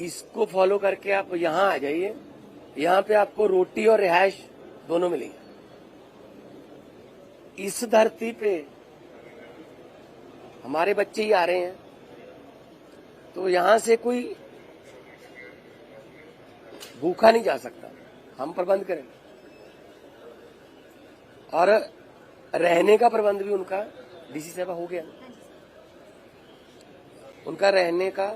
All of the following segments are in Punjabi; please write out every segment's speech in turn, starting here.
इसको फॉलो करके आप यहाँ आ जाइए। यहाँ पे आपको रोटी और रिहायश दोनों मिलेंगे। इस धरती पे हमारे बच्चे ही आ रहे हैं। तो यहाँ से कोई भूखा नहीं जा सकता। हम प्रबंध करें। और रहने का प्रबंध भी उनका डीसी साहब हो गया। उनका रहने का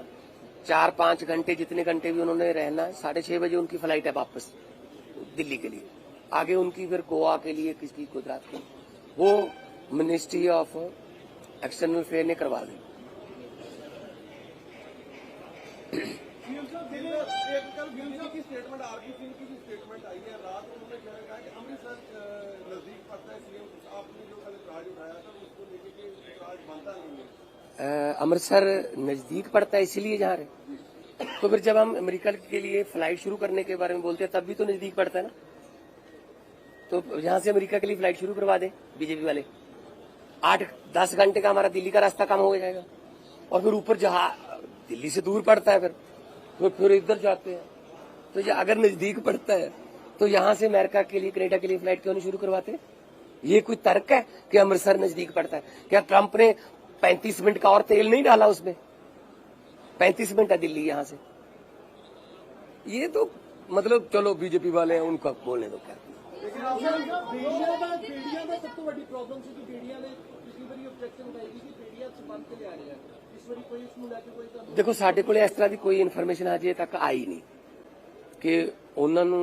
चार पाँच घंटे जितने घंटे भी उन्होंने रहना है, साढ़े छह बजे उनकी फ़्लाइट है वापस, दिल्ली के लिए। आगे उनकी फिर गोवा के लिए, किसकी, गुजरात के। वो मिनिस्ट्री ऑफ़ एक्सटर्नल अफेयर ने करवा दी। नज़दीक पड़ता है सीएम आपने जो कल उठाया था, उसको लेके नहीं है। अमृतसर नज़दीक पड़ता है, इसीलिए जा रहे तो फिर जब हम अमेरिका के लिए फ़्लाइट शुरू करने के बारे में बोलते हैं, तब भी तो नज़दीक पड़ता है ना? तो यहाँ से अमेरिका के लिए फ़्लाइट शुरू करवा दे, बीजेपी वाले। आठ, दस घंटे का हमारा दिल्ली का रास्ता कम हो जाएगा। और फिर ऊपर जहाँ, दिल्ली से दूर पड़ता है फिर। तो फिर इधर जाते हैं। तो ये अगर नज़दीक पड़ता है तो यहाँ से अमेरिका के लिए, कनेडा के लिए फ़्लाइट क्यों नहीं शुरू करवाते? ये कोई तर्क है कि अमृतसर नज़दीक पड़ता है? क्या ट्रंप ने 35 मिनट का और तेल नहीं डाला उसमें 35 मिनट है दिल्ली यहाँ से ये तो मतलब चलो बीजेपी वाले हैं उनका बोलने दो क्या ਲੇਕਿਨ ਆਪ ਬੇੜੀਆਂ ਦਾ ਬੇੜੀਆਂ ਦਾ ਸਭ ਤੋਂ ਵੱਡੀ ਪ੍ਰੋਬਲਮ ਸੀ ਕਿ ਬੇੜੀਆਂ ਨੇ ਪਿਛਲੀ ਵਾਰੀ ਆਬਜੈਕਸ਼ਨ ਉਠਾਈ ਸੀ ਕਿ ਬੇੜੀਆਂ ਚ ਬੰਦ ਕੇ ਲਿਆ ਰਹੇ ਆ ਇਸ ਵਾਰੀ ਕੋਈ ਇਸ ਨੂੰ ਲੈ ਕੇ ਕੋਈ ਤੁਹਾਨੂੰ ਦੇਖੋ ਸਾਡੇ ਕੋਲੇ ਇਸ ਤਰ੍ਹਾਂ ਦੀ ਕੋਈ ਇਨਫੋਰਮੇਸ਼ਨ ਅਜੇ ਤੱਕ ਆਈ ਨਹੀਂ ਕਿ ਉਹਨਾਂ ਨੂੰ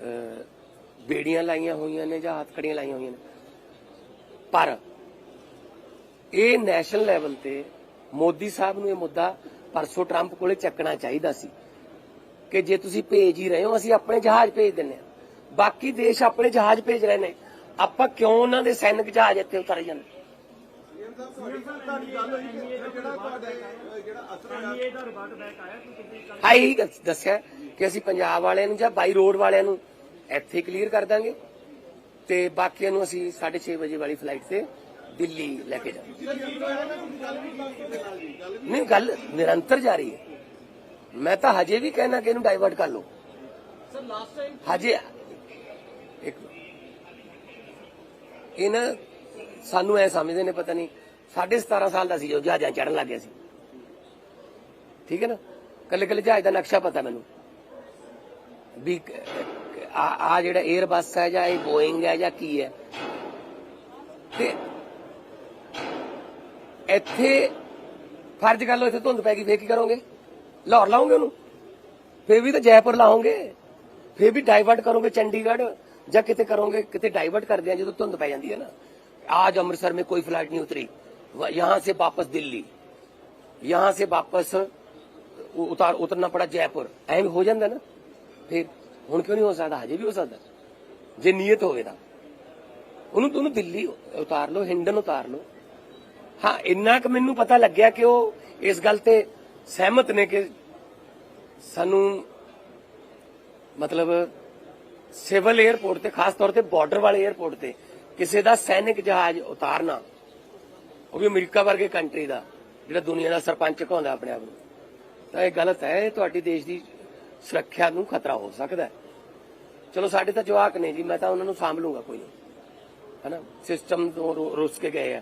ਅਹ, ਬੇੜੀਆਂ ਲਾਈਆਂ ਹੋਈਆਂ ਨੇ ਜਾਂ ਹੱਥਕੜੀਆਂ ਲਾਈਆਂ ਹੋਈਆਂ ਨੇ ਪਰ ਇਹ ਨੈਸ਼ਨਲ ਲੈਵਲ ਤੇ ਮੋਦੀ ਸਾਹਿਬ ਨੂੰ ਇਹ ਮੁੱਦਾ ਪਰਸੋਂ ਟਰੰਪ ਕੋਲੇ ਚੱਕਣਾ ਚਾਹੀਦਾ ਸੀ ਕਿ ਜੇ ਤੁਸੀਂ ਭੇਜ ਹੀ ਰਹੇ ਹੋ, ਅਸੀਂ ਆਪਣੇ ਜਹਾਜ਼ ਭੇਜ ਦਿੰਨੇ ਆ ਬਾਕੀ ਦੇਸ਼ ਆਪਣੇ ਜਹਾਜ਼ ਭੇਜ ਰਹੇ ਨੇ। ਆਪਾਂ ਕਿਉਂ ਉਹਨਾਂ ਦੇ ਸੈਨਿਕ ਜਹਾਜ਼ ਇੱਥੇ ਉਤਾਰੇ ਜਾਂਦੇ? ਸੀਐਮ ਸਾਹਿਬ ਗੱਲ ਹਾਈ ਦੱਸਿਆ ਕਿ ਅਸੀਂ ਪੰਜਾਬ ਵਾਲਿਆਂ ਨੂੰ ਜਾਂ ਬਾਈ ਰੋਡ ਵਾਲਿਆਂ ਨੂੰ ਇੱਥੇ ਕਲੀਅਰ ਕਰ ਦਾਂਗੇ। ਤੇ ਬਾਕੀਆਂ ਨੂੰ ਅਸੀਂ 6:30 ਵਜੇ ਵਾਲੀ ਫਲਾਈਟ ਤੇ ਦਿੱਲੀ ਲੈ ਕੇ ਜਾਵਾਂਗੇ ਨਹੀਂ, ਗੱਲ ਨਿਰੰਤਰ ਜਾਰੀ ਹੈ। ਮੈਂ ਤਾਂ ਹਜੇ ਵੀ ਕਹਿਣਾ ਕਿ ਇਹਨੂੰ ਡਾਈਵਰਟ ਕਰ ਲਓ। ਸਰ ਲਾਸਟ ਟਾਈਮ ਹਜੇ ਇੱਕ ਇਹ ਨਾ ਸਾਨੂੰ ਐ ਸਮਝਦੇ ਨੇ, ਪਤਾ ਨਹੀਂ 17.5 ਸਾਲ ਦਾ ਸੀ ਜੋ ਜਹਾਜ਼ਾਂ ਚੜਨ ਲੱਗ ਗਿਆ ਸੀ। ਠੀਕ ਹੈ ਨਾ? ਕੱਲੇ ਕੱਲੇ ਜਹਾਜ਼ ਦਾ ਨਕਸ਼ਾ ਪਤਾ ਮੈਨੂੰ। ਵੀ ਆ ਜਿਹੜਾ 에ਅਰ ਬੱਸ ਹੈ ਜਾਂ ਇਹ ਬੋਇੰਗ ਹੈ ਜਾਂ ਕੀ ਹੈ। ਤੇ ਇੱਥੇ ਫਰਜ਼ ਕਰ ਲਓ ਇੱਥੇ ਧੁੰਦ ਪੈ ਗਈ ਫੇਰ ਕੀ ਕਰੋਗੇ ਲਾਹੌਰ ਲਾਓਗੇ ਉਹਨੂੰ ਫੇਰ ਵੀ ਤਾਂ ਜੈਪੁਰ ਲਾਓਗੇ ਫੇਰ ਵੀ ਡਾਈਵਰਟ ਕਰੋਗੇ ਚੰਡੀਗੜ੍ਹ ਜਾਂ ਕਿਤੇ ਕਰੋਗੇ ਕਿਤੇ ਡਾਈਵਰਟ ਕਰਦੇ ਆ ਜਦੋਂ ਧੁੰਦ ਪੈ ਜਾਂਦੀ ਹੈ ਨਾ आज अमृतसर में कोई फ्लाइट नहीं उतरी व- यहाँ से वापस दिल्ली यहाँ से वापस उ- उतार उतरना पड़ा जयपुर ਐਵੇਂ ਹੋ ਜਾਂਦਾ ਨਾ ਫਿਰ ਹੁਣ ਕਿਉਂ ਨਹੀਂ ਹੋ ਸਕਦਾ ਹਜੇ ਵੀ ਹੋ ਸਕਦਾ ਜੇ ਨੀਅਤ ਹੋਵੇ ਤਾਂ ਉਹਨੂੰ ਉਹਨੂੰ ਦਿੱਲੀ ਉਤਾਰ ਲਓ ਹਿੰਡਨ ਉਤਾਰ ਲਓ ਹਾਂ, ਇੰਨਾ ਕੁ ਮੈਨੂੰ ਪਤਾ ਲੱਗਿਆ ਕਿ ਉਹ ਇਸ ਗੱਲ ਤੇ ਸਹਿਮਤ ਨੇ ਕਿ ਸਾਨੂੰ ਮਤਲਬ ਸਿਵਲ 에ਅਰਪੋਰਟ ਤੇ, ਖਾਸ ਤੌਰ ਤੇ ਬਾਰਡਰ ਵਾਲੇ 에ਅਰਪੋਰਟ ਤੇ ਕਿਸੇ ਦਾ ਸੈਨਿਕ ਜਹਾਜ਼ ਉਤਾਰਨਾ, ਉਹ ਵੀ ਅਮਰੀਕਾ ਵਰਗੇ ਕੰਟਰੀ ਦਾ, ਜਿਹੜਾ ਦੁਨੀਆ ਦਾ ਸਰਪੰਚ ਕਹਾਉਂਦਾ ਆਪਣੇ ਆਪ ਨੂੰ। ਤਾਂ ਇਹ ਗਲਤ ਹੈ ਤੁਹਾਡੀ ਦੇਸ਼ ਦੀ ਸੁਰੱਖਿਆ ਨੂੰ ਖਤਰਾ ਹੋ ਸਕਦਾ ਚਲੋ, ਸਾਡੇ ਤਾਂ ਜਵਾਕ ਨੇ ਜੀ, ਮੈਂ ਤਾਂ ਉਹਨਾਂ ਨੂੰ ਸਾਂਭ ਲੂੰਗਾ ਕੋਈ ਨਹੀਂ ਹੈਨਾ, ਸਿਸਟਮ ਤੋਂ ਰੁੱਸ ਕੇ ਗਏ ਆ।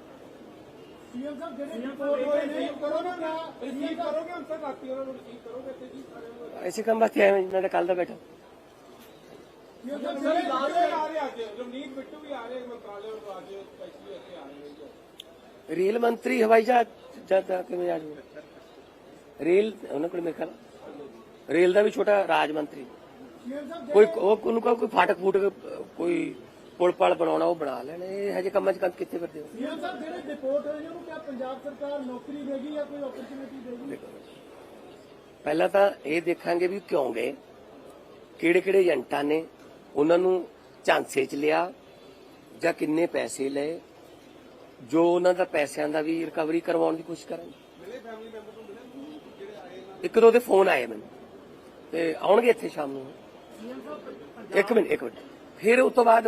ਸੀਐਮ ਸਾਹਿਬ ਜਿਹੜੇ ਰਿਪੋਰਟ ਹੋਏ ਨੇ ਕਰੋਗੇ ਨਾ ਰਿਸੀਵ ਕਰੋਗੇ ਹਮ ਸਰ ਰਾਤੀ ਉਹਨਾਂ ਨੂੰ ਰਿਸੀਵ ਕਰੋਗੇ ਤੇ ਜੀ ਸਾਰਿਆਂ ਨੂੰ ਐਸੇ ਕੰਮ ਵਾਸਤੇ ਆਏ ਮੈਂ ਤਾਂ ਕੱਲ ਦਾ ਬੈਠਾ। ਸਾਰੇ ਲਾਸਟ ਆ ਰਹੇ ਅੱਜ ਰਮਨੀਤ ਬਿੱਟੂ ਵੀ ਆ ਰਹੇ ਮੰਤਰਾਲੇ ਤੋਂ ਅੱਜ ਸਪੈਸ਼ਲੀ ਇੱਥੇ ਆ ਰਹੇ ਰੇਲ ਮੰਤਰੀ ਹਵਾਈ ਜਹਾਜ਼ ਜਦ ਕਿਵੇਂ ਆ ਜੂ ਰੇਲ ਉਹਨਾਂ ਕੋਲ ਮੇਰੇ ਖਿਆਲ ਰੇਲ ਦਾ ਵੀ ਛੋਟਾ ਰਾਜ ਮੰਤਰੀ। ਕੋਈ ਉਹ ਉਹਨੂੰ ਕਹੋ ਕੋਈ ਫਾਟਕ ਫੂਟਕ ਕੋਈ ਪੁਲ ਪਲ ਬਣਾਉਣਾ ਉਹ ਬਣਾ ਲੈਣ। ਇਹ ਹਜੇ ਕੰਮਾਂ ਚ ਕੰਮ ਕਿੱਥੇ ਕਰਦੇ ਹੋ? ਸੀਐਮ ਸਾਹਿਬ ਜਿਹੜੇ ਰਿਪੋਰਟ ਹੋਈ ਉਹਨੂੰ ਕਿਹਾ ਪੰਜਾਬ ਸਰਕਾਰ ਨੌਕਰੀ ਦੇਗੀ ਜਾਂ ਕੋਈ ਓਪਰਚੁਨਿਟੀ ਦੇਗੀ? ਪਹਿਲਾਂ ਤਾਂ ਇਹ ਦੇਖਾਂਗੇ ਵੀ ਕਿਉਂ ਗਏ। ਕਿਹੜੇ ਕਿਹੜੇ ਏਜੰਟਾਂ ਨੇ ਉਹਨਾਂ ਨੂੰ ਝਾਂਸੇ ਚ ਲਿਆ ਜਾਂ ਕਿੰਨੇ ਪੈਸੇ ਲਏ ਜੋ ਉਹਨਾਂ ਦਾ ਪੈਸਿਆਂ ਦਾ ਵੀ ਰਿਕਵਰੀ ਕਰਵਾਉਣ ਦੀ ਕੋਸ਼ਿਸ਼ ਕਰਾਂਗੇ ਨਾ? ਇੱਕ ਦੋ ਦੇ ਫੋਨ ਆਏ ਮੈਨੂੰ ਤੇ ਆਉਣਗੇ ਇੱਥੇ ਸ਼ਾਮ ਨੂੰ। ਇੱਕ ਮਿੰਟ ਇੱਕ ਮਿੰਟ। ਫਿਰ ਉਸ ਤੋਂ ਬਾਅਦ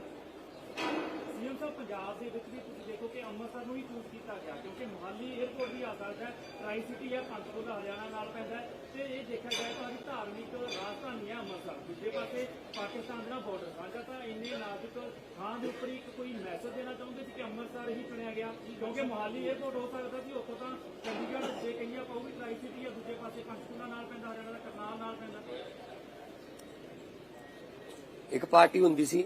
ਸਾਹਿਬ ਪੰਜਾਬ ਦੇ ਵਿੱਚ ਵੀ ਤੁਸੀਂ ਦੇਖੋ ਕਿ ਅੰਮ੍ਰਿਤਸਰ ਨੂੰ ਹੀ ਚੂਜ਼ ਕੀਤਾ ਗਿਆ, ਕਿਉਂਕਿ ਮੁਹਾਲੀ 에ਅਰਪੋਰਟ ਵੀ ਆ ਸਕਦਾ ਹੈ ਟਰਾਈ ਸਿਟੀ ਹੈ ਪੰਚਕੂਲਾ ਦਾ ਹਰਿਆਣਾ ਨਾਲ ਪੈਂਦਾ ਹੈ, ਤੇ ਇਹ ਦੇਖਿਆ ਜਾਏ ਤਾਂ ਇਹਦੀ ਧਾਰਮਿਕ ਰਾਜਧਾਨੀ ਹੈ ਅੰਮ੍ਰਿਤਸਰ। ਦੂਜੇ ਪਾਸੇ ਪਾਕਿਸਤਾਨ ਦਾ ਬਾਰਡਰ ਸਾਂਝਾ ਤਾਂ ਇੰਨੇ ਨਾਜ਼ੁਕ ਥਾਂ ਦੇ ਉੱਪਰ ਇੱਕ ਕੋਈ ਮੈਸੇਜ ਦੇਣਾ ਚਾਹੁੰਦੇ ਸੀ ਕਿ ਅੰਮ੍ਰਿਤਸਰ ਹੀ ਚੁਣਿਆ ਗਿਆ, ਕਿਉਂਕਿ ਮੁਹਾਲੀ 에ਅਰਪੋਰਟ ਹੋ ਸਕਦਾ ਸੀ, ਉੱਥੋਂ ਤਾਂ ਚੰਡੀਗੜ੍ਹ ਜੇ ਕਹੀਆਂ ਪਊਗੀ ਟਰਾਈ ਸਿਟੀ ਹੈ ਦੂਜੇ ਪਾਸੇ ਪੰਚਕੂਲਾ ਨਾਲ ਪੈਂਦਾ, ਹਰਿਆਣਾ ਦਾ ਕਰਨਾਲ ਨਾਲ ਪੈਂਦਾ। ਇੱਕ ਪਾਰਟੀ ਹੁੰਦੀ ਸੀ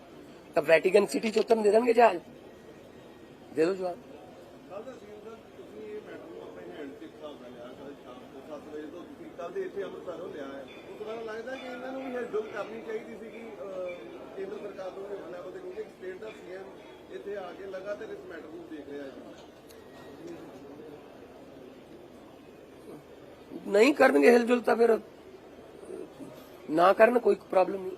ਤਾਂ ਵੈਟੀਕਨ ਸਿਟੀ ਚ ਉਤਰਨ ਦੇ ਦੇਣਗੇ ਜਹਾਜ਼? ਦੇ ਦਿਓ ਜਵਾਬ। ਕੱਲ ਦਾ ਸੀਨ ਸਰ ਤੁਸੀਂ ਇਹ ਮੈਟਰ ਨੂੰ ਆਪਣੇ ਹੈਂਡ ਤੇ ਹਿਸਾਬ ਨਾਲ ਲਿਆ ਕੱਲ ਸ਼ਾਮ ਨੂੰ 7 ਵਜੇ ਤੋਂ ਤੁਸੀਂ ਕੱਲ ਦੇ ਇੱਥੇ ਅੰਮ੍ਰਿਤਸਰੋਂ ਲਿਆ ਹੈ। ਉਸ ਤੋਂ ਬਾਅਦ ਲੱਗਦਾ ਕਿ ਇਹਨਾਂ ਨੂੰ ਵੀ ਹਿਲਜੁਲ ਕਰਨੀ ਚਾਹੀਦੀ ਸੀ ਕਿ ਕੇਂਦਰ ਸਰਕਾਰ ਨੂੰ ਵੀ ਲੈਵਲ ਤੇ ਕਿਉਂਕਿ ਸਟੇਟ ਦਾ ਸੀਐਮ ਇੱਥੇ ਆ ਕੇ ਲਗਾਤਾਰ ਇਸ ਮੈਟਰ ਨੂੰ ਦੇਖ ਰਿਹਾ ਹੈ। ਨਹੀਂ ਕਰਨਗੇ ਹਿਲਜੁਲ ਤਾਂ ਫਿਰ ਨਾ ਕਰਨ ਕੋਈ ਪ੍ਰੋਬਲਮ ਨਹੀਂ।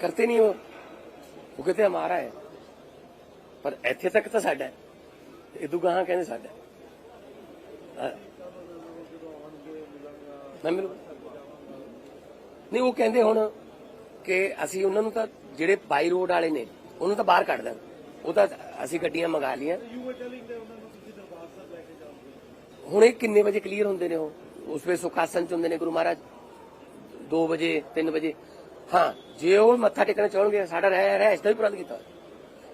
ਕਰਤੇ ਨਹੀਂ ਉਹ ਉਹ ਕਹਿੰਦੇ ਹਮਾਰਾ ਹੈ ਪਰ ਇੱਥੇ ਤੱਕ ਤਾਂ ਸਾਡਾ ਹੈ ਇਦੋਂ ਗਾਹਾਂ ਕਹਿੰਦੇ ਸਾਡਾ ਨਾ ਨਹੀਂ ਉਹ ਕਹਿੰਦੇ ਹੁਣ ਕਿ ਅਸੀਂ ਉਹਨਾਂ ਨੂੰ ਤਾਂ ਜਿਹੜੇ ਬਾਈ ਰੋਡ ਵਾਲੇ ਨੇ ਉਹਨੂੰ ਤਾਂ ਬਾਹਰ ਕੱਢ ਦਾਂ ਉਹ ਤਾਂ ਅਸੀਂ ਗੱਡੀਆਂ ਮੰਗਾ ਲੀਆਂ ਹੁਣ ਇਹ ਕਿੰਨੇ ਵਜੇ ਕਲੀਅਰ ਹੁੰਦੇ ਨੇ ਉਹ ਉਸ ਵੇ ਸੁਖਾਸਨ ਚ ਹੁੰਦੇ ਨੇ ਗੁਰੂ ਮਹਾਰਾਜ 2 ਵਜੇ 3 ਵਜੇ ਹਾਂ ਜੇ ਉਹ ਮੱਥਾ ਟੇਕਣਾ ਚਾਹਣਗੇ ਸਾਡਾ ਰਹਿ ਰਹਿ ਇਸ ਦਾ ਵੀ ਪ੍ਰਬੰਧ ਕੀਤਾ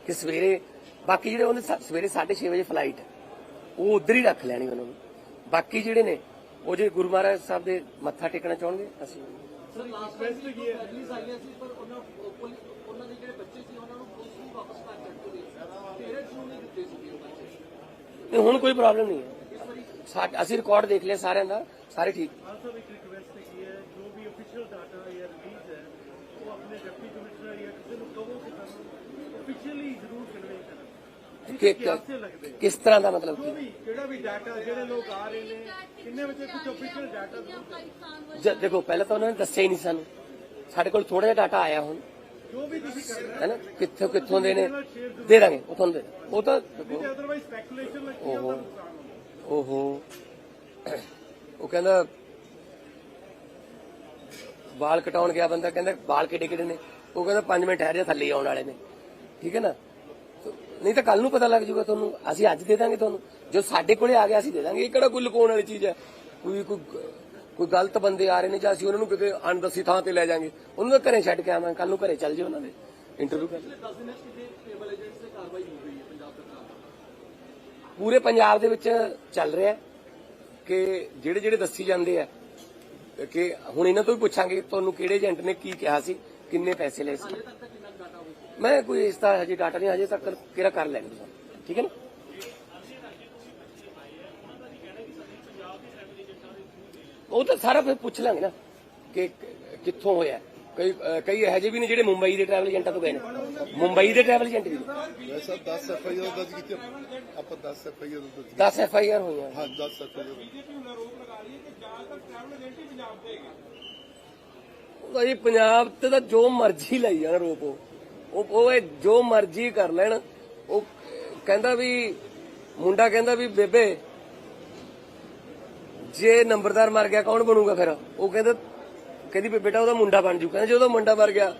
ਕਿ ਸਵੇਰੇ ਬਾਕੀ ਜਿਹੜੇ ਉਹਨੇ ਸਵੇਰੇ 6:30 ਵਜੇ ਫਲਾਈਟ ਉਹ ਉਧਰ ਹੀ ਰੱਖ ਲੈਣੀ ਉਹਨਾਂ ਨੂੰ। ਬਾਕੀ ਜਿਹੜੇ ਨੇ ਉਹ ਜੇ ਗੁਰੂ ਮਹਾਰਾਜ ਸਾਹਿਬ ਦੇ ਮੱਥਾ ਟੇਕਣਾ ਚਾਹਣਗੇ ਅਸੀਂ ਸਰ ਲਾਸਟ ਬੈਸਟ ਕੀ ਹੈ ਐਟਲੀਸਟ ਆਈਆਂ ਸੀ ਪਰ ਉਹਨਾਂ ਪੁਲਿਸ- ਉਹਨਾਂ ਦੇ ਜਿਹੜੇ ਬੱਚੇ ਸੀ ਉਹਨਾਂ ਨੂੰ ਪੁਲਿਸ ਨੂੰ ਵਾਪਸ ਕਰ ਦਿੱਤੇ ਗਏ ਪੇਰੈਂਟਸ ਨੂੰ ਨਹੀਂ ਦਿੱਤੇ ਸੀ ਉਹ ਬੱਚੇ। ਤੇ ਹੁਣ ਕੋਈ ਪ੍ਰੋਬਲਮ ਨਹੀਂ ਹੈ। ਸਾ- ਅਸੀਂ ਰਿਕਾਰਡ ਦੇਖ ਲਿਆ ਸਾਰਿਆਂ ਦਾ ਸਾਰੇ ਠੀਕ। ਇੱਕ ਰਿਕਵੈਸਟ ਹੈ ਜੋ ਵੀ ਅਫੀਸ਼ੀਅਲ ਡਾਟਾ ਜਾਂ ਰਿਲੀਜ਼ ਕਿਸ ਤਰ੍ਹਾਂ ਦਾ ਮਤਲਬ ਕੀ? ਕਿਹੜਾ ਵੀ ਡਾਟਾ ਜਿਹੜੇ ਲੋਕ ਆ ਰਹੇ ਨੇ ਕਿੰਨੇ ਵਿੱਚ ਕੁਝ ਅਫੀਸ਼ੀਅਲ ਡਾਟਾ ਦੇਖੋ ਪਹਿਲਾਂ ਤਾਂ ਉਹਨਾਂ ਨੇ ਦੱਸਿਆ ਹੀ ਨਹੀਂ ਸਾਨੂੰ। ਸਾਡੇ ਕੋਲ ਥੋੜਾ ਜਿਹਾ ਡਾਟਾ ਆਇਆ ਹੁਣ। ਜੋ ਵੀ ਤੁਸੀਂ ਕਰਨਾ ਹੈ। ਨਾ? ਕਿੱਥੋਂ ਕਿੱਥੋਂ ਦੇ ਨੇ? ਦੇ ਦਾਂਗੇ ਉਥੋਂ ਦੇ ਉਹ ਤਾਂ ਅਦਰਵਾਈਜ਼ ਸਪੈਕੂਲੇਸ਼ਨ ਲੱਗੀ ਓਹੋ। ਓਹੋ। ਉਹ ਕਹਿੰਦਾ ਵਾਲ ਕਟਾਉਣ ਗਿਆ ਬੰਦਾ, ਕਹਿੰਦਾ ਵਾਲ ਕਿਹੜੇ ਕਿਹੜੇ ਨੇ। ਉਹ ਕਹਿੰਦਾ 5 ਮਿੰਟ ਠਹਿਰ ਜਾ, ਥੱਲੇ ਆਉਣ ਵਾਲੇ ਨੇ। ਠੀਕ ਹੈ ਨਾ? ਨਹੀਂ ਤਾਂ ਕੱਲ ਨੂੰ ਪਤਾ ਲੱਗ ਜਾਊਗਾ ਤੁਹਾਨੂੰ। ਅਸੀਂ ਅੱਜ ਦੇ ਦਾਂਗੇ ਤੁਹਾਨੂੰ। ਜੋ ਸਾਡੇ ਕੋਲੇ ਆ ਗਿਆ, ਅਸੀਂ ਦੇ ਦਾਂਗੇ। ਇਹ ਕਿਹੜਾ ਕੋਈ ਲੁਕਾਉਣ ਵਾਲੀ ਚੀਜ਼ ਹੈ? ਕੋਈ ਕੋਈ ਕੋਈ ਗਲਤ ਬੰਦੇ ਆ ਰਹੇ ਨੇ ਜਾਂ ਅਸੀਂ ਉਹਨਾਂ ਨੂੰ ਕਿਤੇ ਅਣਦੱਸੀ ਥਾਂ ਤੇ ਲੈ ਜਾਾਂਗੇ। ਉਹਨਾਂ ਨੂੰ ਘਰੇ ਛੱਡ ਕੇ ਆਵਾਂਗੇ। ਕੱਲ ਨੂੰ ਘਰੇ ਚੱਲ ਜਿਓ ਉਹਨਾਂ ਦੇ। ਇੰਟਰਵਿਊ ਕਰ ਪੂਰੇ ਪੰਜਾਬ ਦੇ ਵਿੱਚ ਚੱਲ ਰਿਹਾ ਕਿ ਜਿਹੜੇ ਜਿਹੜੇ ਦੱਸੀ ਜਾਂਦੇ ਆ ਕਿ ਹੁਣ ਇਹਨਾਂ ਤੋਂ ਵੀ ਪੁੱਛਾਂਗੇ ਤੁਹਾਨੂੰ ਕਿਹੜੇ ਏਜੰਟ ਨੇ ਕੀ ਕਿਹਾ ਸੀ, ਕਿੰਨੇ ਪੈਸੇ ਲਏ ਸੀ। ਮੈਂ ਕੋਈ ਇਸ ਦਾ ਹਜੇ ਡਾਟਾ ਨਹੀਂ, ਹਜੇ ਤੱਕ ਕਿਹੜਾ ਕਰ ਲੈਂਗੇ ਤੁਸੀਂ। ਠੀਕ ਹੈ ਨਾ? ਉਹ ਤਾਂ ਸਾਰਾ ਫਿਰ ਪੁੱਛ ਲਾਂਗੇ ਨਾ ਕਿ ਕਿੱਥੋਂ ਹੋਇਆ। ਕਈ ਕਈ ਇਹੋ ਜਿਹੇ ਵੀ ਨੇ ਜਿਹੜੇ ਮੁੰਬਈ ਦੇ ਟਰੈਵਲ ਏਜੰਟਾਂ ਤੋਂ ਗਏ ਨੇ। ਮੁੰਬਈ ਦੇ ਟਰੈਵਲ ਏਜੰਟ ਵੀ ਨੇ? ਵੈਸਾ 10 ਐਫ ਆਈ ਆਰ ਦਰਜ ਕੀਤੇ ਆਪਾਂ 10 ਐਫ ਆਈ ਆਰ ਦਰਜ 10 ਐਫ ਆਈ ਆਰ ਹੋਈਆਂ ਹਾਂ 10 ਐਫ ਆਈ ਆਰ ਬੀਜੇਪੀ ਹੁਣ ਆਰੋਪ ਲਗਾ ਰਹੀ ਹੈ ਕਿ ਜ਼ਿਆਦਾਤਰ ਟਰੈਵਲ ਏਜੰਟ ਹੀ ਪੰਜਾਬ ਦੇ ਹੈਗੇ ਉਹਦਾ ਜੀ ਪੰਜਾਬ ਤੇ ਤਾਂ ਜੋ ਮਰਜ਼ੀ ਲਈ ਜਾਣ ਰੋਪ ਉਹ। ਉਹ ਉਹ ਇਹ ਜੋ ਮਰਜ਼ੀ ਕਰ ਲੈਣ। ਉਹ ਕਹਿੰਦਾ ਵੀ ਮੁੰਡਾ ਕਹਿੰਦਾ ਵੀ ਬੇਬੇ ਜੇ ਨੰਬਰਦਾਰ ਮਰ ਗਿਆ ਕੌਣ ਬਣੂਗਾ ਫਿਰ? ਉਹ ਕਹਿੰਦਾ ਕਹਿੰਦੀ ਵੀ ਬੇਟਾ ਉਹਦਾ ਮੁੰਡਾ ਬਣ ਜੂ। ਕਹਿੰਦਾ ਜੇ ਉਹਦਾ ਮੁੰਡਾ ਮਰ ਗਿਆ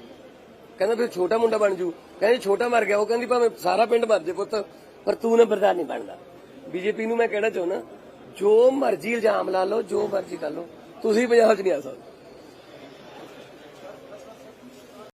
ਕਹਿੰਦਾ ਫਿਰ ਛੋਟਾ ਮੁੰਡਾ ਬਣ ਜੂ। ਕਹਿੰਦੇ ਛੋਟਾ ਮਰ ਗਿਆ, ਉਹ ਕਹਿੰਦੀ ਭਾਵੇਂ ਸਾਰਾ ਪਿੰਡ ਮਰ ਜੇ ਪੁੱਤ, ਪਰ ਤੂੰ ਨੰਬਰਦਾਰ ਨਹੀਂ ਬਣਦਾ। ਬੀਜੇਪੀ ਨੂੰ ਮੈਂ ਕਹਿਣਾ ਚਾਹੁੰਦਾ, ਜੋ ਮਰਜ਼ੀ ਇਲਜ਼ਾਮ ਲਾ ਲਓ, ਜੋ ਮਰਜ਼ੀ ਕਰ ਲਓ, ਤੁਸੀਂ ਪੰਜਾਬ 'ਚ ਨਹੀਂ ਆ ਸਕਦੇ।